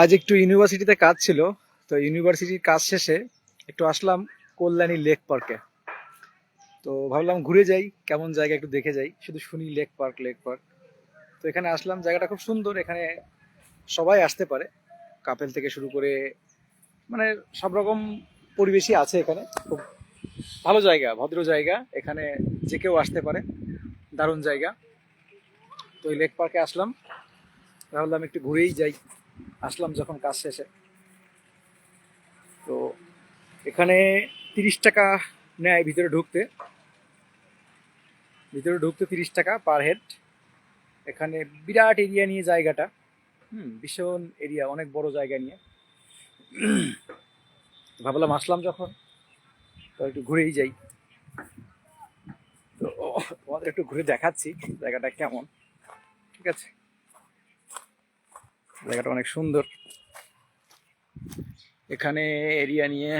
আজ একটু ইউনিভার্সিটিতে কাজ ছিল, তো ইউনিভার্সিটির কাজ শেষে একটু আসলাম কল্যাণী লেক পার্কে। তো ভাবলাম ঘুরে যাই, কেমন জায়গা একটু দেখে যাই। শুধু শুনি লেক পার্ক লেক পার্ক। তো এখানে আসলাম, জায়গাটা খুব সুন্দর, এখানে সবাই আসতে পারে। কাপেল থেকে শুরু করে মানে সব রকম পরিবেশই আছে এখানে। খুব ভালো জায়গা, ভদ্র জায়গা। এখানে যে কেউ আসতে পারে, দারুণ জায়গা। তো এই লেক পার্কে আসলাম। ভাবলাম একটু ঘুরেই যাই। আসলাম যখন কাজ শেষে। তো এখানে তিরিশ টাকা নেয় ভিতরে ঢুকতে। ভিতরে ঢুকতে তিরিশ টাকা পার হেড এখানে বিরাট এরিয়া নিয়ে জায়গাটা। হুম, ভীষণ এরিয়া অনেক বড় জায়গা নিয়ে। ভাবলাম আসলাম যখন, তো একটু ঘুরেই যাই। তো তোমাদের একটু ঘুরে দেখাচ্ছি জায়গাটা কেমন। ঠিক আছে? জায়গাটা অনেক সুন্দর। এখানে এরিয়া নিয়ে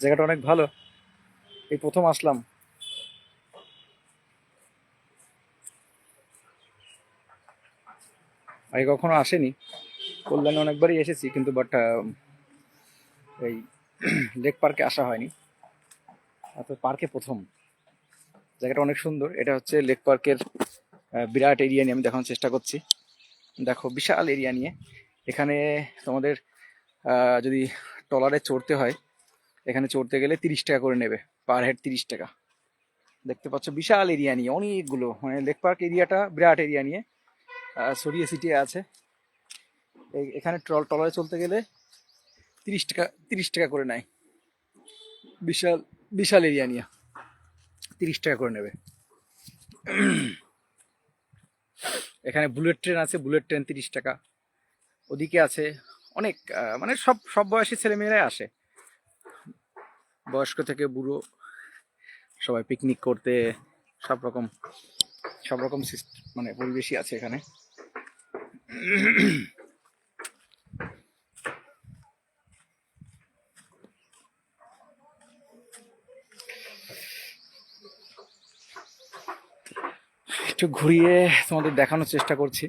জায়গাটা অনেক ভালো। এই প্রথম আসলাম। আগে কখনো আসেনি। কল্যাণে অনেকবারই এসেছি, কিন্তু বাট এই লেক পার্কে আসা হয়নি। তো পার্কে প্রথম। জায়গাটা অনেক সুন্দর। এটা হচ্ছে লেক পার্কের বিরাট এরিয়া নিয়ে আমি দেখানোর চেষ্টা করছি। দেখো বিশাল এরিয়া নিয়ে। এখানে তোমাদের যদি ট্রলারে চড়তে হয় এখানে চড়তে গেলে তিরিশ টাকা করে নেবে। পার হেড তিরিশ টাকা। দেখতে পাচ্ছ বিশাল এরিয়া নিয়ে অনেকগুলো। মানে লেক পার্ক এরিয়াটা বিরাট এরিয়া নিয়ে আহ, সিটি আছে। এখানে ট্রল ট্রলারে চলতে গেলে তিরিশ টাকা তিরিশ টাকা করে নেয়। বিশাল বিশাল এরিয়া নিয়ে। তিরিশ টাকা করে নেবে। এখানে বুলেট ট্রেন আছে, বুলেট ট্রেন তিরিশ টাকা। ওদিকে আছে অনেক মানে সব সব বয়সী ছেলেমেয়েরাই আসে। বয়স্ক থেকে বুড়ো, সবাই পিকনিক করতে, সব রকম সব রকম মানে পরিবেশই আছে এখানে। একটু ঘুরিয়ে তোমাদের দেখানোর চেষ্টা করছি।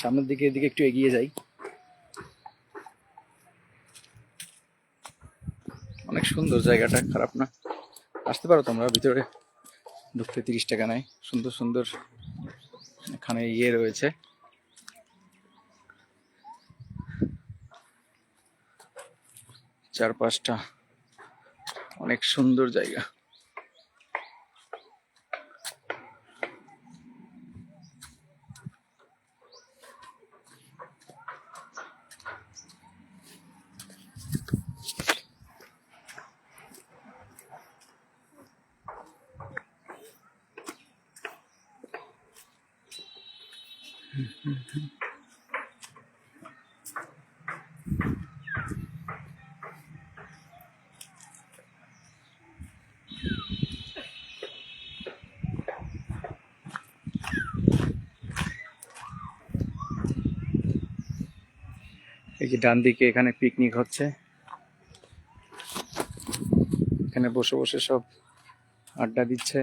সামনের দিকে, এদিকে একটু এগিয়ে যাই। অনেক সুন্দর জায়গাটা, খারাপ না? আসতে পারো তোমরা, ভিতরে ঢুকতে তিরিশ টাকা নেয় সুন্দর সুন্দর এখানে ইয়ে রয়েছে। চার পাঁচটা অনেক সুন্দর জায়গা। এই যে ডান দিকে এখানে পিকনিক হচ্ছে। এখানে বসে বসে সব আড্ডা দিচ্ছে।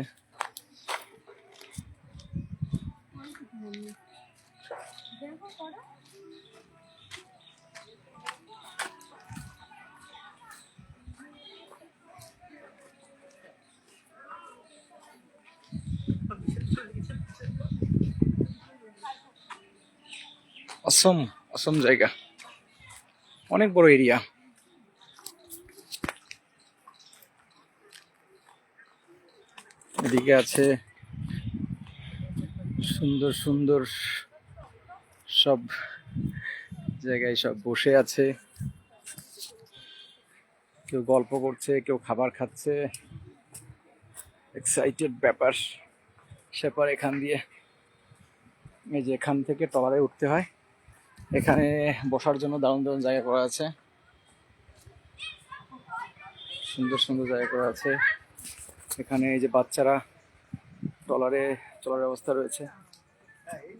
অসম অসম জায়গা। অনেক বড় এরিয়া। এদিকে আছে সুন্দর সুন্দর সব জায়গায় সব বসে আছে। কেউ গল্প করছে, কেউ খাবার খাচ্ছে। এক্সাইটেড ব্যাপার। সেপার এখান দিয়ে। এই যে এখান থেকে টলারে উঠতে হয়। এখানে বসার জন্য দারুণ দারুণ জায়গা করা আছে। সুন্দর সুন্দর জায়গা করা আছে। এখানে এই যে বাচ্চারা ট্রলারে চলার ব্যবস্থা রয়েছে।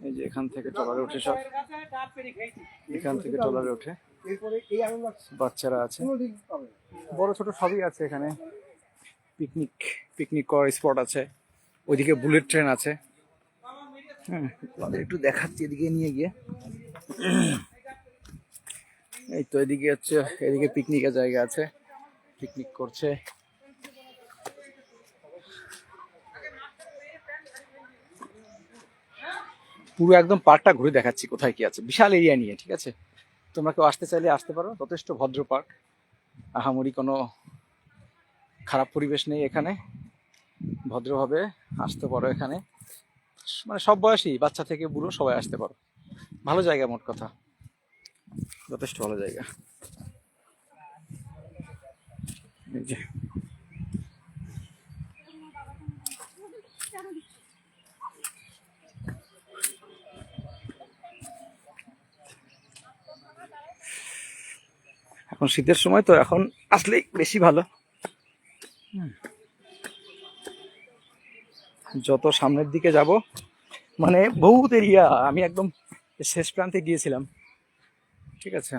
এই যে এখান থেকে ট্রলারে উঠে সব। এখান থেকে ট্রলারে ওঠে বাচ্চারা আছে। বড়, ছোট সবই আছে এখানে। পিকনিক পিকনিক করার স্পট আছে। ওইদিকে বুলেট ট্রেন আছে। হ্যাঁ একটু দেখাচ্ছি এদিকে নিয়ে গিয়ে। এই তো এদিকে হচ্ছে, এদিকে পিকনিকের জায়গা আছে। পিকনিক করছে। পুরো একদম পার্কটা ঘুরে দেখাচ্ছি কোথায় কি আছে। বিশাল এরিয়া নিয়ে, ঠিক আছে? তোমরা কেউ আসতে চাইলে আসতে পারো, যথেষ্ট ভদ্র পার্ক। আহামরি কোনো খারাপ পরিবেশ নেই এখানে। ভদ্রভাবে আসতে পারো এখানে। মানে সব বয়সী বাচ্চা থেকে বুড়ো সবাই আসতে পারো। ভালো জায়গা মোট কথা। যথেষ্ট ভালো জায়গা। এখন শীতের সময় তো এখন আসলেই বেশি ভালো। যত সামনের দিকে যাব মানে বহুত এরিয়া, আমি একদম শেষ প্রান্তে গিয়েছিলাম। ঠিক আছে?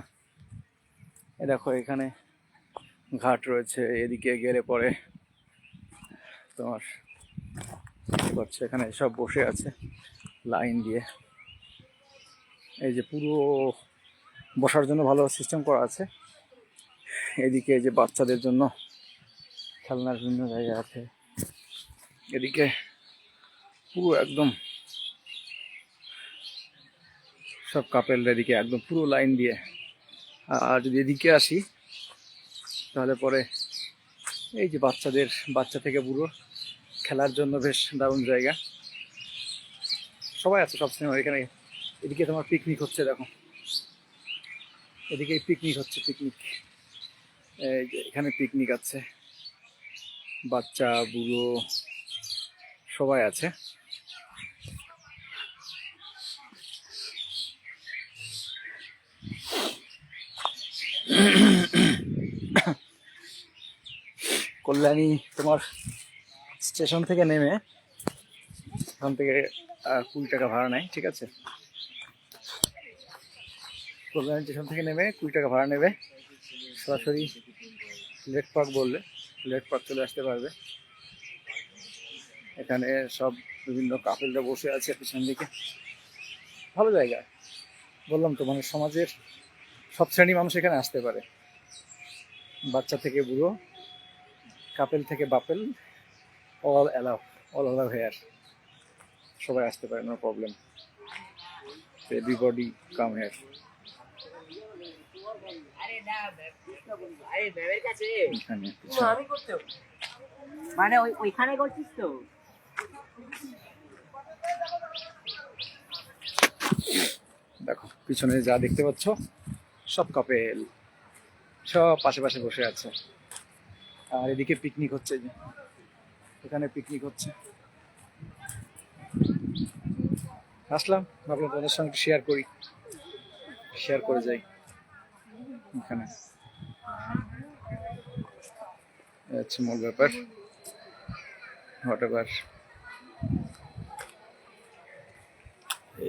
এ দেখো, এখানে ঘাট রয়েছে, এদিকে গেলে পরে তোমার করছে, এখানে সব বসে আছে লাইন দিয়ে। এই যে পুরো বসার জন্য ভালো সিস্টেম করা আছে। এদিকে যে বাচ্চাদের জন্য খেলনার বিভিন্ন জায়গা আছে। এদিকে পুরো একদম সব কাপেলরা এদিকে একদম পুরো লাইন দিয়ে। আর যদি এদিকে আসি, তাহলে পরে এই যে বাচ্চাদের, বাচ্চা থেকে বুড়ো, খেলার জন্য বেশ দারুণ জায়গা। সবাই আছে সব সিনেমা এখানে এদিকে তোমার পিকনিক হচ্ছে, দেখো। এদিকে পিকনিক হচ্ছে পিকনিক এখানে পিকনিক আছে। বাচ্চা, বুড়ো, সবাই আছে। কল্যাণী তোমার স্টেশন থেকে নেমে ওখান থেকে কুড়ি টাকা ভাড়া নেয়, ঠিক আছে? কল্যাণী স্টেশন থেকে নেমে কুড়ি টাকা ভাড়া নেবে। সরাসরি লেক পার্ক বললে, লেক পার্ক চলে আসতে পারবে। এখানে সব বিভিন্ন কাপেলরা বসে আছে পিছন দিকে। ভালো জায়গা। বললাম তো মানে সমাজের সব শ্রেণি মানুষ এখানে আসতে পারে। বাচ্চা থেকে বুড়ো কাপেল থেকে বাপেল all allow all allow here সবাই আসতে পারে no problem everybody come here মানে ওইখানে করছিস তো? দেখো পিছনে যা দেখতে পাচ্ছ সব কাপেল সব পাশে পাশে বসে আছে। আর এদিকে পিকনিক হচ্ছে যে, এখানে পিকনিক হচ্ছে। আসলাম, ভাবলাম তোমাদের সঙ্গে শেয়ার করি। শেয়ার করে যাই এখানে। হচ্ছে মূল ব্যাপার। হোয়াট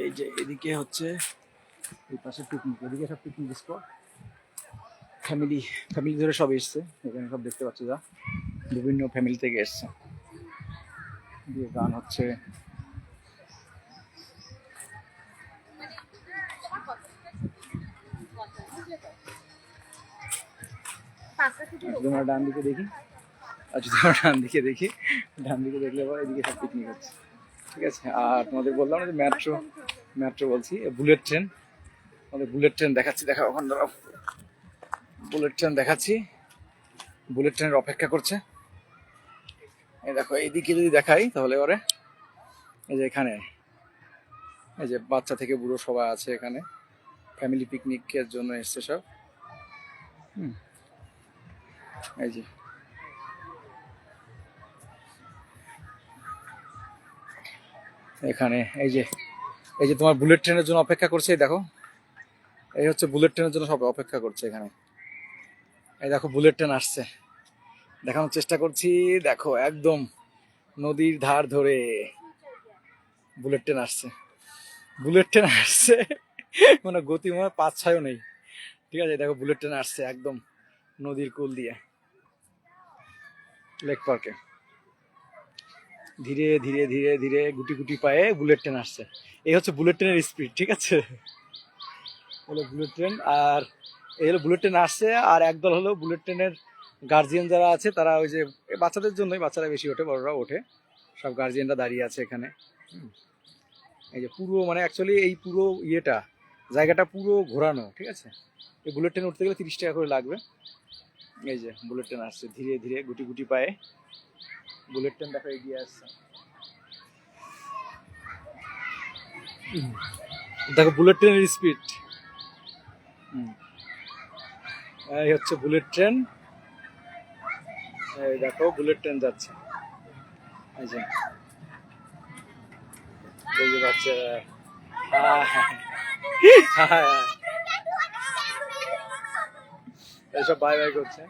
এই যে এদিকে হচ্ছে এই পাশে পিকনিক এদিকে সব পিকনিক স্পট ফ্যামিলি ফ্যামিলি ধরে সব এসছে, এখানে সব দেখতে পাচ্ছ যা। বিভিন্ন ফ্যামিলি থেকে এসছে। দিয়ে গান হচ্ছে। আমরা ডান দিকে দেখি। যদি আমরা ডান দিকে দেখি। ডান দিকে দেখলে আবার এদিকে সব পিকনিক হচ্ছে। ঠিক আছে, আর তোমাদের বললাম না যে মেট্রো মেট্রো বলছি, বুলেট ট্রেন। আমাদের বুলেট ট্রেন দেখাচ্ছি, দেখা, ওখানে বুলেট ট্রেন দেখাচ্ছি। বুলেট ট্রেনের অপেক্ষা করছে। এই দেখো এইদিকে যদি দেখাই তাহলে এবারে এই যে এখানে, এই যে বাচ্চা থেকে বুড়ো সবাই আছে এখানে। ফ্যামিলি পিকনিকের জন্য এসছে সব। হুম, এই যে। এখানে, এই যে এই যে তোমার বুলেট ট্রেনের জন্য অপেক্ষা করছে দেখো। এই হচ্ছে বুলেট ট্রেনের জন্য সব অপেক্ষা করছে এখানে। এই দেখো বুলেট ট্রেন আসছে। দেখানোর চেষ্টা করছি। দেখো একদম নদীর ধার ধরে বুলেট ট্রেন আসছে। বুলেট ট্রেন আসছে মানে গতি মনে পাঁচ ছয়ও নেই। ঠিক আছে, দেখো বুলেট ট্রেন আসছে একদম নদীর কুল দিয়ে। লেক পার্কে ধীরে ধীরে ধীরে ধীরে গুটি গুটি পায়ে বুলেট ট্রেন আসছে। এই হচ্ছে বুলেট ট্রেনের স্পিড ঠিক আছে? হলো বুলেট ট্রেন আর এই হলো বুলেট ট্রেন আসছে আর একদল হলো বুলেট ট্রেনের গার্জিয়ান যারা আছে, তারা ওই যে বাচ্চাদের জন্যই বাচ্চারা বেশি ওঠে, বড়রা ওঠে। সব গার্জিয়ানরা দাঁড়িয়ে আছে এখানে। এই যে পুরো মানে অ্যাকচুয়ালি এই পুরো ইয়েটা, জায়গাটা পুরো ঘোরানো, ঠিক আছে? এই বুলেট ট্রেন উঠতে গেলে তিরিশ টাকা করে লাগবে। এই যে বুলেট ট্রেন আসছে, ধীরে ধীরে গুটি গুটি পায়ে। বুলেট ট্রেন দেখো এগিয়ে আসছে। দেখো বুলেট ট্রেনের স্পিড এই হচ্ছে বুলেট ট্রেন। এই দেখো, বুলেট ট্রেন যাচ্ছে। এই যে। এই যে বাচ্চা এইসব বাই বাই করছে।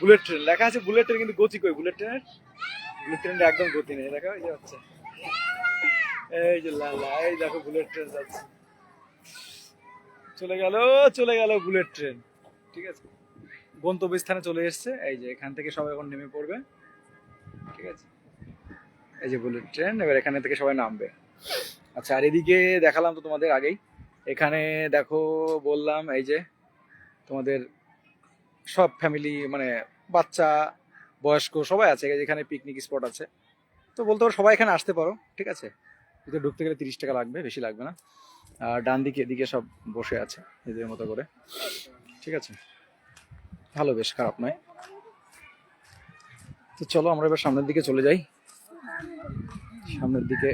বুলেট ট্রেন, লেখা আছে বুলেট ট্রেন, কিন্তু গতি কই? বুলেট ট্রেনের? বুলেট ট্রেনের একদম গতি নেই। দেখো, এই যে হচ্ছে। এই যে লালা, এই দেখো, বুলেট ট্রেন যাচ্ছে। চলে গেল চলে গেল বুলেট ট্রেন। ঠিক আছে? গন্তব্যস্থানে চলে এসছে। এই যে এখান থেকে সবাই এখন নেমে পড়বে। ঠিক আছে? এই যে বুলেট ট্রেন, এবার এখানে থেকে সবাই নামবে। আচ্ছা আর এদিকে দেখালাম তো তোমাদের আগেই। এখানে দেখো, বললাম এই যে তোমাদের সব ফ্যামিলি মানে বাচ্চা, বয়স্ক সবাই আছে। এখানে পিকনিক স্পট আছে। তো বলতে পারো, সবাই এখানে আসতে পারো। ঠিক আছে? ঢুকতে গেলে তিরিশ টাকা লাগবে, বেশি লাগবে না। ডান দিকে, এদিকে সব বসে আছে, এদের মতো করে। ঠিক আছে? ভালো, বেশ খারাপ নয়। তো চলো, আমরা এবার সামনের দিকে চলে যাই। সামনের দিকে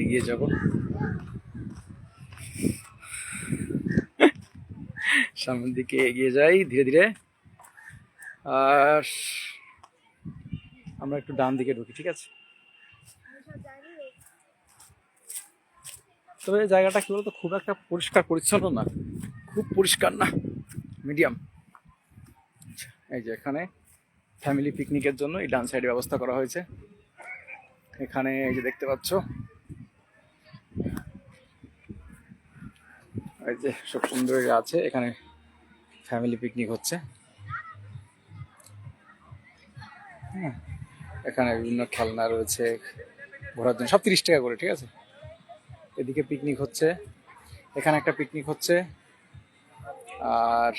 এগিয়ে যাব। সামনের দিকে এগিয়ে যাই, ধীরে ধীরে। আর আমরা একটু ডান দিকে ঢুকি, ঠিক আছে? তবে জায়গাটা কি বলতো? খুব একটা পরিষ্কার পরিচ্ছন্ন না। খুব পরিষ্কার না। মিডিয়াম এই যে এখানে ফ্যামিলি পিকনিকের জন্য এই ডান সাইডে ব্যবস্থা করা হয়েছে। এখানে এই যে দেখতে পাচ্ছ। এই যে সব সুন্দর আছে। এখানে ফ্যামিলি পিকনিক হচ্ছে। হ্যাঁ, এখানে বিভিন্ন খেলনা রয়েছে। ঘোরার জন্য সব তিরিশ টাকা করে ঠিক আছে? এদিকে পিকনিক হচ্ছে। এখানে একটা পিকনিক হচ্ছে। আর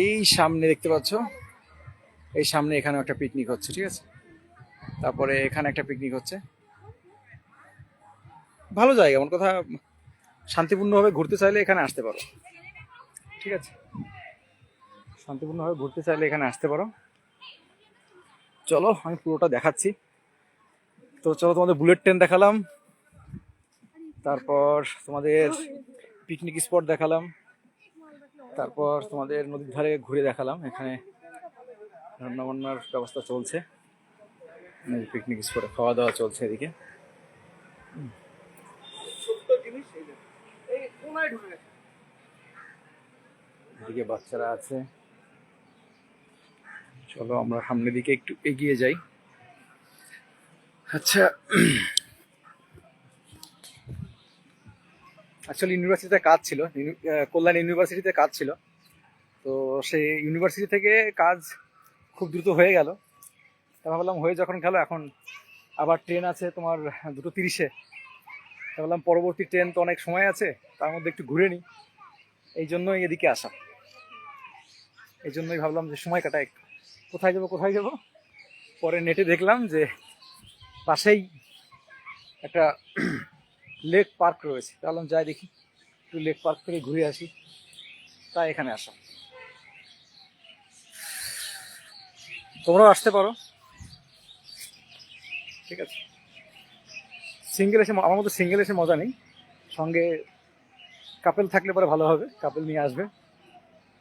এই সামনে দেখতে পাচ্ছ? এই সামনে এখানে একটা পিকনিক হচ্ছে, ঠিক আছে? তারপরে এখানে একটা পিকনিক হচ্ছে। ভালো জায়গা, আমার কথা শান্তিপূর্ণভাবে ঘুরতে চাইলে এখানে আসতে পারো। ঠিক আছে? শান্তিপূর্ণভাবে ঘুরতে চাইলে এখানে আসতে পারো। চলো, আমি পুরোটা দেখাচ্ছি। তো চলো তোমাদের বুলেট ট্রেন দেখালাম। তারপর তোমাদের পিকনিক স্পট দেখালাম। তারপর তোমাদের নদীর ধারে ঘুরে দেখালাম। এখানে রান্না বান্নার ব্যবস্থা চলছে। পিকনিক স্পটে খাওয়া দাওয়া চলছে এদিকে। এদিকে বাচ্চারা আছে। চলো আমরা সামনের দিকে একটু এগিয়ে যাই। আচ্ছা অ্যাকচুয়ালি ইউনিভার্সিটিতে কাজ ছিল। কল্যাণ ইউনিভার্সিটিতে কাজ ছিল। তো সেই ইউনিভার্সিটি থেকে কাজ খুব দ্রুত হয়ে গেল। তা ভাবলাম হয়ে যখন গেল, এখন আবার ট্রেন আছে তোমার দুটো তিরিশে। তা ভাবলাম পরবর্তী ট্রেন তো অনেক সময় আছে, তার মধ্যে একটু ঘুরে নিই। এই জন্যই এদিকে আসা। এই জন্যই ভাবলাম যে সময় একটু। কোথায় যাব কোথায় যাব? পরে নেটে দেখলাম যে পাশেই একটা লেক পার্ক রয়েছে। তাহলে যাই দেখি। একটু লেক পার্ক থেকে ঘুরে আসি। তাই এখানে আসা। তোমরাও আসতে পারো। ঠিক আছে। সিঙ্গেল এসে আমার মতো সিঙ্গেল এসে মজা নেই। সঙ্গে কাপেল থাকলে পরে ভালো হবে। কাপেল নিয়ে আসবে।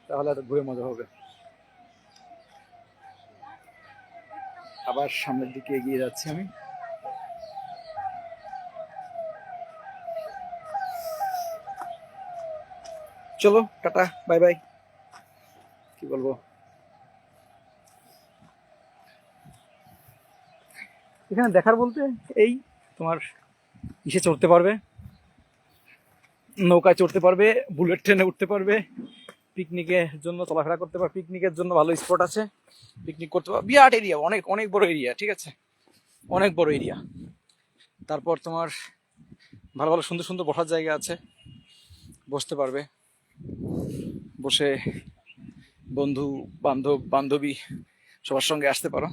তাহলে আর ঘুরে মজা হবে। আবার সামনের দিকে এগিয়ে যাচ্ছি আমি। চলো, টাটা, বাই বাই। কি বলব? এখানে দেখার বলতে এই তোমার ইসে চড়তে পারবে, নৌকায় চড়তে পারবে, বুলেট ট্রেনে উঠতে পারবে, পিকনিকের জন্য চলাফেরা করতে পারো পিকনিকের জন্য ভালো স্পট আছে পিকনিক করতে পারো বিরাট এরিয়া অনেক অনেক বড় এরিয়া ঠিক আছে? অনেক বড় এরিয়া তারপর তোমার ভালো ভালো, সুন্দর সুন্দর বসার জায়গা আছে, বসতে পারবে। বসে বন্ধু, বান্ধব, বান্ধবী সবার সঙ্গে আসতে পারো।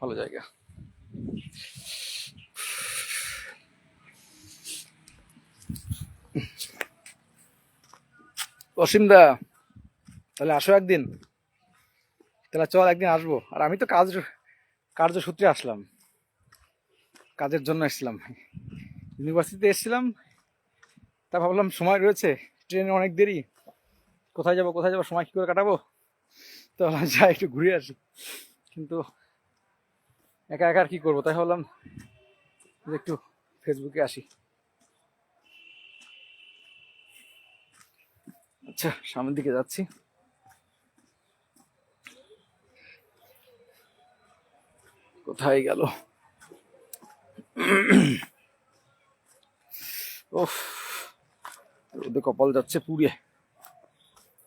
ভালো জায়গা। অসীমদা তাহলে আসো একদিন। তাহলে চল একদিন আসব। আর আমি তো কাজ কার্যসূত্রে আসলাম। কাজের জন্য এসেছিলাম। ইউনিভার্সিটিতে এসেছিলাম। তা ভাবলাম সময় রয়েছে। ট্রেনে অনেক দেরি। কোথায় যাব কোথায় যাব, সময় কী করে কাটাবো? তো যাই একটু ঘুরে আসি। কিন্তু একা একা আর কি করব? তাই ভাবলাম যে একটু ফেসবুকে আসি। আচ্ছা সামনের দিকে যাচ্ছি। কোথায় গেল? ওফ রোদে কপাল যাচ্ছে পুড়ে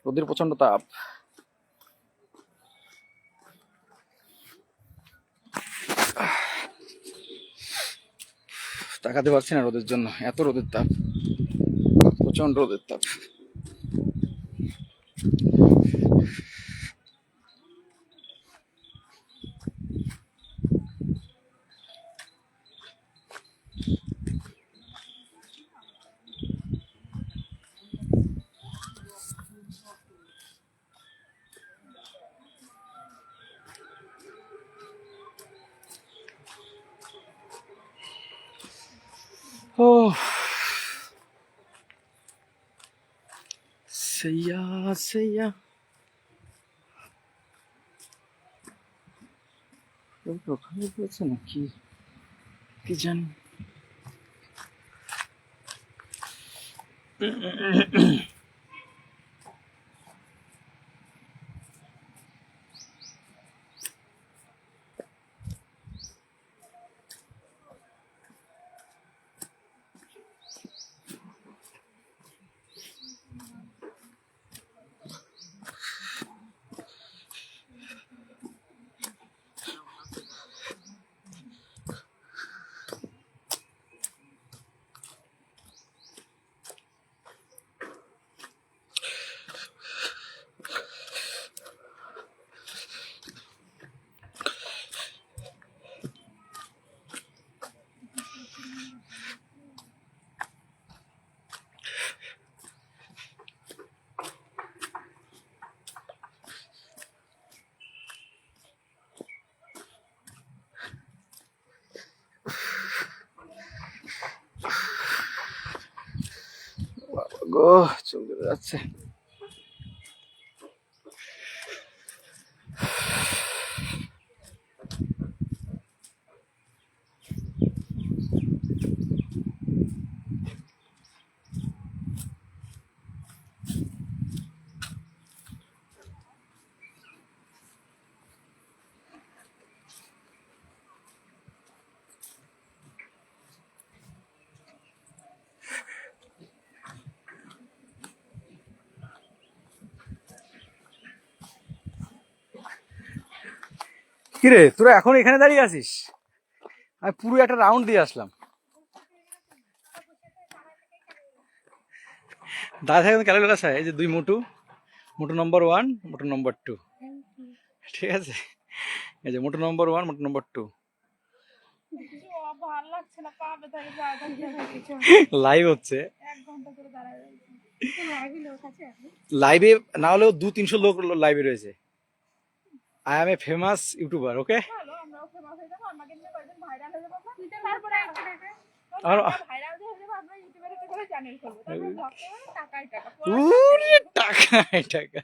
রোদের প্রচণ্ড তাপ। তাকাতে পারছি না রোদের জন্য। এত রোদের তাপ। প্রচণ্ড রোদের তাপ। सैया কি ওখানে পড়েছে নাকি? কি জানি। গো চলে যাচ্ছে। কিরে তোরা এখন এখানে দাঁড়িয়ে আছিস? আমি পুরো একটা রাউন্ড দিয়ে আসলাম। দাদা এখন ক্যালকুলেটার আছে এই যে দুই মোটু মোটু নম্বর ওয়ান মোটু নম্বর টু ঠিক আছে? এই যে মোটু নম্বর ওয়ান মোটু নম্বর টু লাইভ হচ্ছে। লোক লাইভে না হলেও দু তিনশো লোক লাইভে রয়েছে। I am a famous YouTuber okay হয়ে হয়ে হয়ে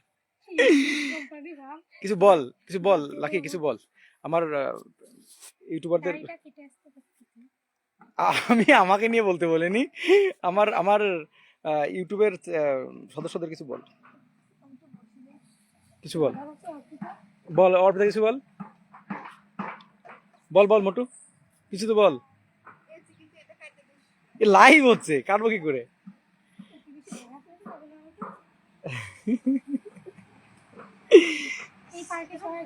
কিছু বল কিছু বল লাকি কিছু বল। আমার ইউটিউবারদের আমি আমাকে নিয়ে বলতে বলিনি। আমার আমার ইউটিউবের সদস্যদের কিছু বল। কিছু বল। বল অর্পিতা কিছু বল। বল বল, মোটু। কিছু তো বল। লাইভ হচ্ছে, কাটবো কি করে? এই পার্কে সবাই